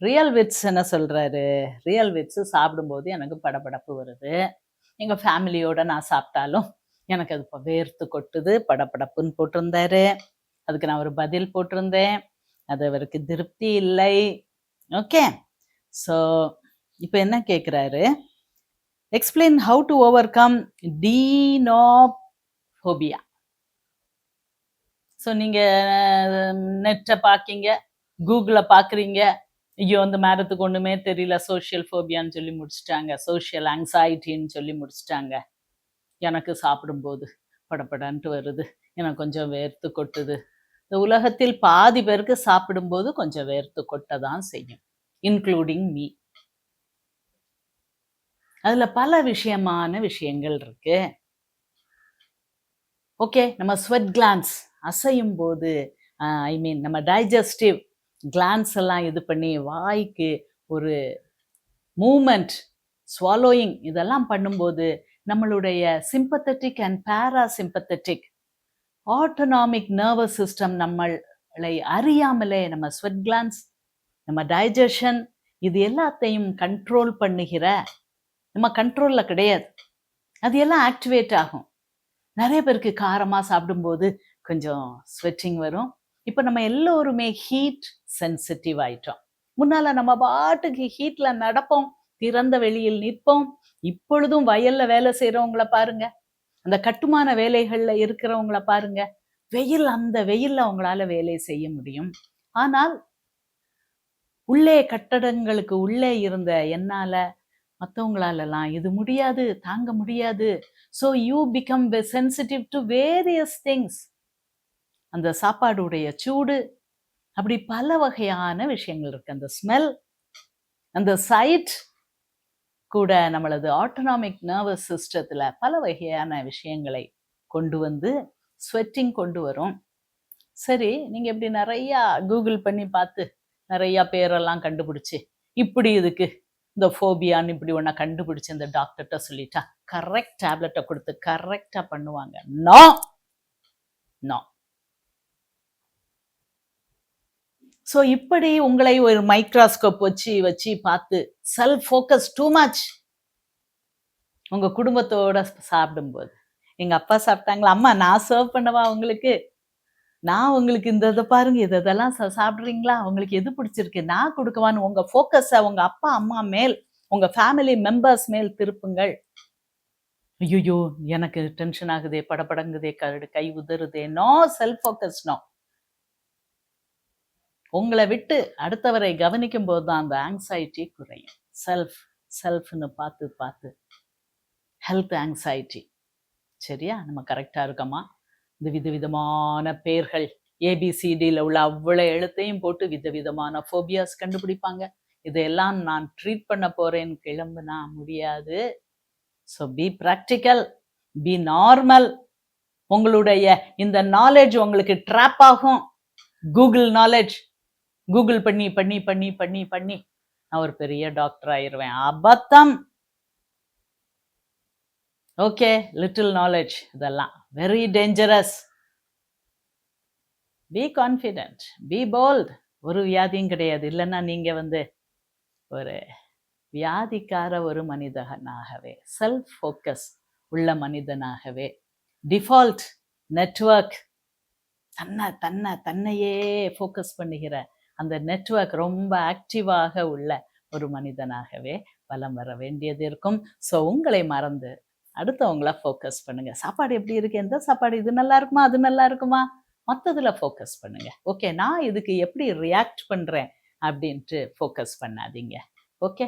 Real விட்ஸ் என்ன சொல்கிறாரு real விட்ஸ் சாப்பிடும்போது எனக்கு படபடப்பு வருது. எங்கள் ஃபேமிலியோட நான் சாப்பிட்டாலும் எனக்கு அது வேர்த்து கொட்டுது. படபடப்புன்னு போட்டிருந்தாரு. அதுக்கு நான் ஒரு பதில் போட்டிருந்தேன். அது அவருக்கு திருப்தி இல்லை. ஓகே ஸோ இப்போ என்ன கேட்குறாரு explain how to overcome டீனோபோபியா so நீங்கள் நெட்டை பார்க்கீங்க கூகுளில் பார்க்குறீங்க ஐயோ அந்த மேரத்துக்கு ஒன்றுமே தெரியல. சோஷியல் ஃபோபியான்னு சொல்லி முடிச்சிட்டாங்க. சோஷியல் ஆங்ஸைட்டின்னு சொல்லி முடிச்சிட்டாங்க. எனக்கு சாப்பிடும்போது படப்படன்ட்டு வருது. எனக்கு கொஞ்சம் வேர்த்து கொட்டுது. இந்த உலகத்தில் பாதி பேருக்கு சாப்பிடும்போது கொஞ்சம் வேர்த்து கொட்ட தான் செய்யும் இன்க்ளூடிங் மீ அதுல பல விஷயமான விஷயங்கள் இருக்கு. ஓகே நம்ம ஸ்வெட் கிளான்ஸ் அசையும் போது ஐ மீன் நம்ம டைஜஸ்டிவ் கிளான்ஸ் எல்லாம் இது பண்ணி வாய்க்கு ஒரு மூமெண்ட் ஸ்வாலோயிங் இதெல்லாம் பண்ணும்போது நம்மளுடைய sympathetic and para sympathetic autonomic nervous system நம்மளை அறியாமலே நம்ம ஸ்வெட் கிளான்ஸ் நம்ம டைஜஷன் இது எல்லாத்தையும் கண்ட்ரோல் பண்ணுகிற நம்ம கண்ட்ரோலில் கிடையாது. அது எல்லாம் ஆக்டிவேட் ஆகும். நிறைய பேருக்கு காரமாக சாப்பிடும்போது கொஞ்சம் ஸ்வெட்டிங் வரும். இப்போ நம்ம எல்லோருமே ஹீட் சென்சிட்டிவ் ஆயிட்டோம். முன்னால நம்ம பாட்டுக்கு ஹீட்ல நடப்போம் திறந்த வெளியில் நிற்போம் இப்பொழுதும் வயல்ல வேலை செய்யறவங்கள பாருங்க. அந்த கட்டுமான வேலைகள்ல இருக்கிறவங்கள பாருங்க. வெயில் அந்த வெயில்ல அவங்களால வேலை செய்ய முடியும். ஆனால் உள்ளே கட்டடங்களுக்கு உள்ளே இருந்த என்னால மற்றவங்களாலலாம் இது முடியாது தாங்க முடியாது. So you become sensitive to various things அந்த சாப்பாடுடைய சூடு. அப்படி பல வகையான விஷயங்கள் இருக்கு. அந்த ஸ்மெல் அந்த சைட் கூட நம்மளது ஆட்டோனாமிக் நர்வஸ் சிஸ்டத்துல பல வகையான விஷயங்களை கொண்டு வந்து ஸ்வெட்டிங் கொண்டு வரும். சரி நீங்க இப்படி நிறையா கூகுள் பண்ணி பார்த்து நிறைய பேரெல்லாம் கண்டுபிடிச்சு இப்படி இதுக்கு இந்த ஃபோபியான்னு இப்படி ஒன்றா கண்டுபிடிச்சி இந்த டாக்டர்கிட்ட சொல்லிட்டா கரெக்ட் டேப்லெட்டை கொடுத்து கரெக்டாக பண்ணுவாங்க. நோ நோ ஸோ இப்படி உங்களை ஒரு மைக்ராஸ்கோப் வச்சு வச்சு பார்த்து செல்ஃப் ஃபோக்கஸ் டூ மச் உங்க குடும்பத்தோட சாப்பிடும்போது. எங்க அப்பா சாப்பிட்டாங்களா? அம்மா நான் சர்வ் பண்ணவா உங்களுக்கு நான் உங்களுக்கு இந்த இதை பாருங்க இது இதெல்லாம் சாப்பிட்றீங்களா சாப்பிடுறீங்களா? உங்களுக்கு எது பிடிச்சிருக்கு? நான் கொடுக்கவான்னு உங்க ஃபோக்கஸை உங்க அப்பா அம்மா மேல் உங்க ஃபேமிலி மெம்பர்ஸ் மேல் திருப்புங்கள். ஐயோ எனக்கு டென்ஷன் ஆகுதே படபடங்குதே கரடு கை உதறுதே நோ செல்ஃப் ஃபோக்கஸ் நோ உங்களை விட்டு அடுத்தவரை கவனிக்கும் போது தான் அந்த ஆங்ஸைட்டி குறையும். செல்ஃப் செல்ஃப்னு பார்த்து பார்த்து ஹெல்த் ஆங்ஸைட்டி சரியா? நம்ம கரெக்டாக இருக்கோமா? இந்த விதவிதமான பேர்கள் ஏபிசிடியில் உள்ள அவ்வளோ எழுத்தையும் போட்டு விதவிதமான ஃபோபியாஸ் கண்டுபிடிப்பாங்க. இதையெல்லாம் நான் ட்ரீட் பண்ண போகிறேன் கிளம்புனா முடியாது. So be practical be normal உங்களுடைய இந்த நாலேஜ் உங்களுக்கு ட்ராப் ஆகும். கூகுள் நாலேஜ் கூகுள் பண்ணி பண்ணி பண்ணி பண்ணி பண்ணி நான் ஒரு பெரிய டாக்டர் ஆயிருவேன். அபத்தம். ஓகே லிட்டில் நாலேஜ் இதெல்லாம். Very dangerous be confident be bold ஒரு வியாதியும் கிடையாது. இல்லைன்னா நீங்கள் வந்து ஒரு வியாதிக்கார ஒரு மனிதனாகவே செல்ஃப் ஃபோக்கஸ் உள்ள மனிதனாகவே டிஃபால்ட் நெட்வொர்க் தன்னை தன்னை தன்னையே ஃபோக்கஸ் பண்ணுகிற அந்த நெட்வொர்க் ரொம்ப ஆக்டிவாக உள்ள ஒரு மனிதனாகவே வலம் வர வேண்டியது இருக்கும். ஸோ உங்களை மறந்து அடுத்தவங்கள ஃபோக்கஸ் பண்ணுங்க. சாப்பாடு எப்படி இருக்கு? எந்த சாப்பாடு? இது நல்லா இருக்குமா? அது நல்லா இருக்குமா? மற்றதில் ஃபோக்கஸ் பண்ணுங்க. ஓகே நான் இதுக்கு எப்படி ரியாக்ட் பண்ணுறேன் அப்படின்ட்டு ஃபோக்கஸ் பண்ணாதீங்க. ஓகே